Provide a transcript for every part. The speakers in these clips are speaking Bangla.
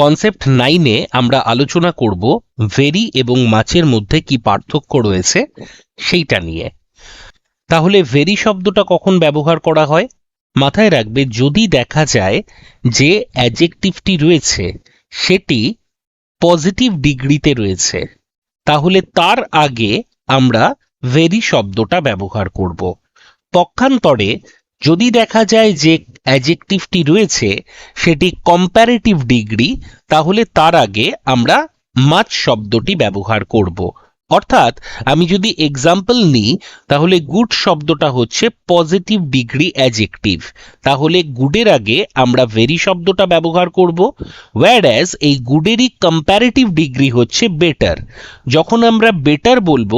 কনসেপ্ট নাইনে আমরা আলোচনা করব ভেরি এবং মাছের মধ্যে কি পার্থক্য রয়েছে সেইটা নিয়ে। তাহলে ভেরি শব্দটা কখন ব্যবহার করা হয়? মাথায় রাখবে, যদি দেখা যায় যে অ্যাজেক্টিভটি রয়েছে, সেটি পজিটিভ ডিগ্রিতে রয়েছে, তাহলে তার আগে আমরা ভেরি শব্দটা ব্যবহার করব। পক্ষান্তরে যদি দেখা যায় যে অ্যাডজেক্টিভটি রয়েছে, সেটি কম্প্যারেটিভ ডিগ্রি তাহলে তার আগে আমরা মাছ শব্দটি ব্যবহার করব। অর্থাৎ আমি যদি এক্সাম্পল নিই, তাহলে গুড শব্দটা হচ্ছে পজিটিভ ডিগ্রি অ্যাজেক্টিভ তাহলে গুডের আগে আমরা ভেরি শব্দটা ব্যবহার করব ওয়্যার অ্যাজ এই গুডেরই কম্প্যারেটিভ ডিগ্রি হচ্ছে বেটার যখন আমরা বেটার বলব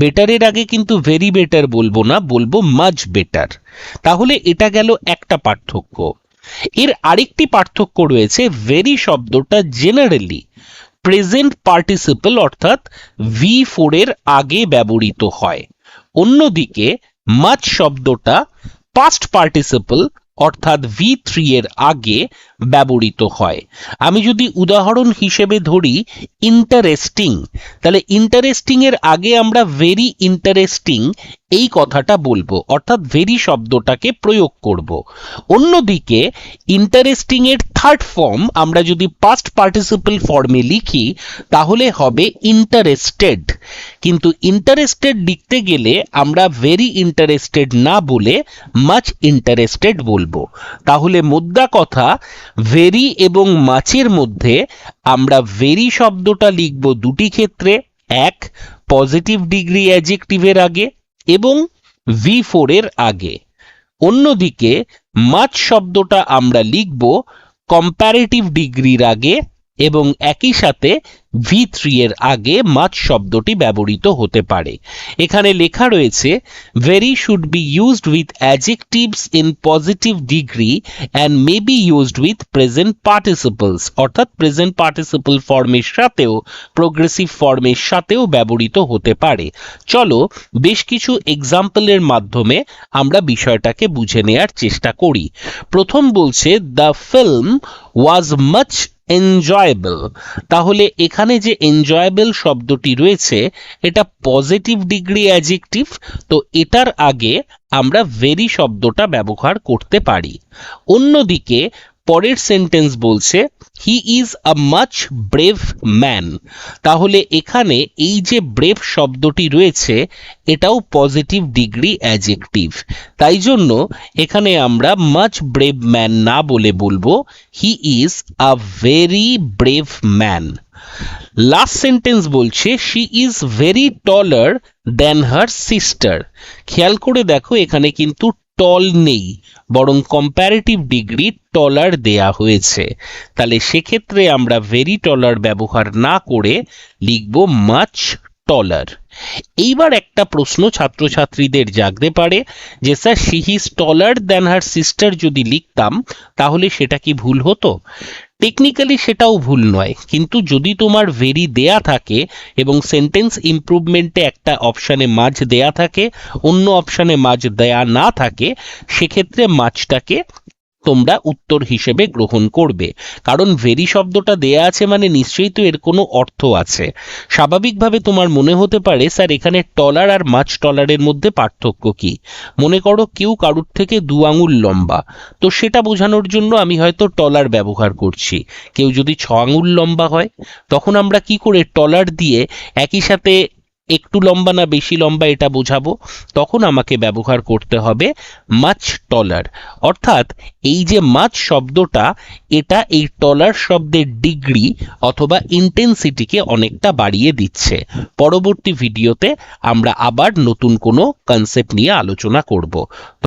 বেটারের আগে কিন্তু ভেরি বেটার বলব না, বলব মাচ বেটার তাহলে এটা গেল একটা পার্থক্য। এর আরেকটি পার্থক্য রয়েছে ভেরি শব্দটা জেনারেলি প্রেজেন্ট পার্টিসিপল অর্থাৎ ভি ফোর এর আগে ব্যবহৃত হয়। অন্যদিকে মাচ শব্দটা পাস্ট পার্টিসিপল অর্থাৎ ভি থ্রি এর আগে ব্যবহৃত হয়। আমি যদি উদাহরণ হিসেবে ধরি ইন্টারেস্টিং তাহলে ইন্টারেস্টিং এর আগে আমরা ভেরি ইন্টারেস্টিং এই কথাটা বলব, অর্থাৎ ভেরি শব্দটাকে প্রয়োগ করব। অন্যদিকে ইন্টারেস্টিং এর থার্ড ফর্ম আমরা যদি পাস্ট পার্টিসিপল ফর্মে লিখি, তাহলে হবে ইন্টারেস্টেড কিন্তু ইন্টারেস্টেড লিখতে গেলে আমরা ভেরি ইন্টারেস্টেড না বলে মাচ ইন্টারেস্টেড বলব। তাহলে মোদ্দা কথা ভেরি এবং মাছের মধ্যে আমরা ভেরি শব্দটা লিখব দুটি ক্ষেত্রে, এক পজিটিভ ডিগ্রি অ্যাজেক্টিভের আগে এবং ভি ফোর এর আগে। অন্যদিকে মাছ শব্দটা আমরা লিখব কম্প্যারেটিভ ডিগ্রির আগে এবং একই সাথে ভি থ্রি এর আগে মাছ শব্দটি ব্যবহৃত হতে পারে। এখানে লেখা রয়েছে very should be used with adjectives in positive degree and may be used with present participles অর্থাৎ প্রেজেন্ট পার্টিসিপল ফর্মের সাথেও প্রোগ্রেসিভ ফর্মের সাথেও ব্যবহৃত হতে পারে। চলো বেশ কিছু এক্সাম্পলের মাধ্যমে আমরা বিষয়টাকে বুঝে নেয়ার চেষ্টা করি। প্রথম বলছে the film was much enjoyable তাহলে এখানে যে এনজয়েবল শব্দটি রয়েছে, এটা পজিটিভ ডিগ্রি অ্যাজেক্টিভ তো এটার আগে আমরা ভেরি শব্দটা ব্যবহার করতে পারি। অন্যদিকে পরের সেন্টেন্স বলছে he is a much brave man তাহলে এখানে এই যে ব্রেভ শব্দটি রয়েছে, এটাও পজিটিভ ডিগ্রি অ্যাজেক্টিভ তাই জন্য এখানে আমরা মাচ ব্রেভ ম্যান না বলে বলব he is a very brave man last sentence বলছে she is very taller then her sister খেয়াল করে দেখো, এখানে কিন্তু টল নেই, বরং কম্প্যারেটিভ ডিগ্রি টলার দেয়া হয়েছে। তাহলে সেক্ষেত্রে আমরা ভেরি টলার ব্যবহার না করে লিখব মাচ টলার এইবার একটা প্রশ্ন ছাত্রছাত্রীদের জাগতে পারে যে, sir she is taller than her sister যদি লিখতাম, তাহলে সেটা কি ভুল হতো? টেকনিক্যালি সেটাও ভুল নয়। কিন্তু যদি তোমার ভেরি দেয়া থাকে এবং সেন্টেন্স ইমপ্রুভমেন্টে একটা অপশানে মাছ দেয়া থাকে, অন্য অপশানে মাছ দেয়া না থাকে, সেক্ষেত্রে মাছটাকে তোমরা উত্তর হিসেবে গ্রহণ করবে। কারণ ভেরি শব্দটা দেয়া আছে মানে নিশ্চয়ই তো এর কোনো অর্থ আছে। স্বাভাবিকভাবে তোমার মনে হতে পারে, স্যার, এখানে টলার আর মাছ টলারের মধ্যে পার্থক্য কি? মনে করো কেউ কারুর থেকে দু আঙুল লম্বা। তো সেটা বোঝানোর জন্য আমি হয়তো টলার ব্যবহার করছি। কেউ যদি ছ আঙুল লম্বা হয়, তখন আমরা কি করে টলার দিয়ে একই সাথে একটু লম্বা না বেশি লম্বা এটা বোঝাবো, তখন আমাকে ব্যবহার করতে হবে মাছ টলার অর্থাৎ এই যে মাছ শব্দটা, এটা এই টলার শব্দের ডিগ্রি অথবা ইন্টেন্সিটিকে অনেকটা বাড়িয়ে দিচ্ছে। পরবর্তী ভিডিওতে আমরা আবার নতুন কোনো কনসেপ্ট নিয়ে আলোচনা করব।